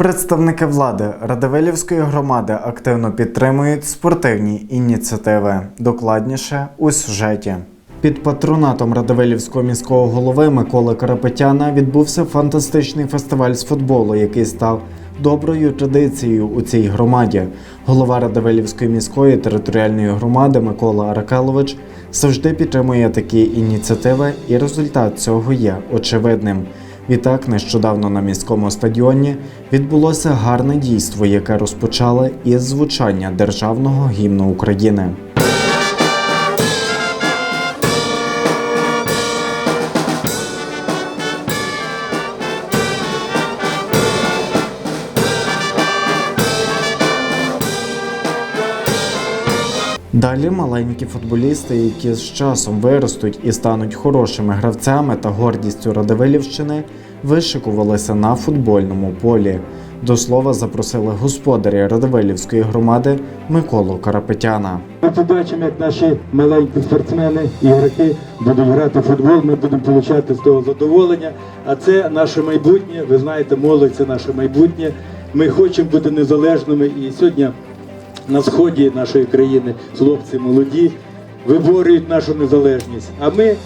Представники влади Радивилівської громади активно підтримують спортивні ініціативи. Докладніше у сюжеті. Під патронатом Радивилівського міського голови Миколи Карапетяна відбувся фантастичний фестиваль з футболу, який став доброю традицією у цій громаді. Голова Радивилівської міської територіальної громади Микола Аракелович завжди підтримує такі ініціативи, і результат цього є очевидним. Відтак, нещодавно на міському стадіоні відбулося гарне дійство, яке розпочали із звучання державного гімну України. Далі маленькі футболісти, які з часом виростуть і стануть хорошими гравцями та гордістю Радивилівщини, вишикувалися на футбольному полі. До слова запросили господаря Радивилівської громади Миколу Карапетяна. Ми побачимо, як наші маленькі спортсмени, ігроки будуть грати в футбол, ми будемо отримати з того задоволення. А це наше майбутнє. Ви знаєте, молодь це наше майбутнє. Ми хочемо бути незалежними. І сьогодні на сході нашої країни хлопці молоді виборюють нашу незалежність. А ми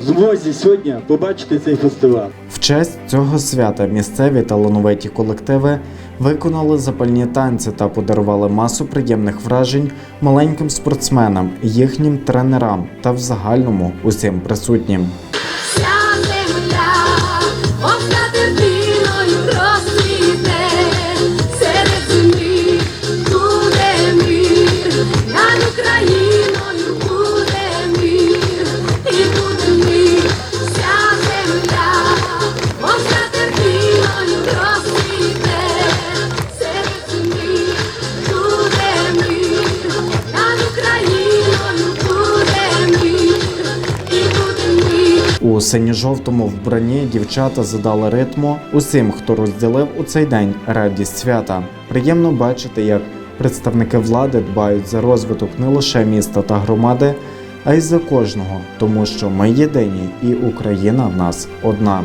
в змозі сьогодні побачити цей фестиваль. В честь цього свята місцеві талановиті колективи виконали запальні танці та подарували масу приємних вражень маленьким спортсменам, їхнім тренерам та в загальному усім присутнім. У синьо-жовтому вбранні дівчата задали ритму усім, хто розділив у цей день радість свята. Приємно бачити, як представники влади дбають за розвиток не лише міста та громади, а й за кожного, тому що ми єдині, і Україна в нас одна.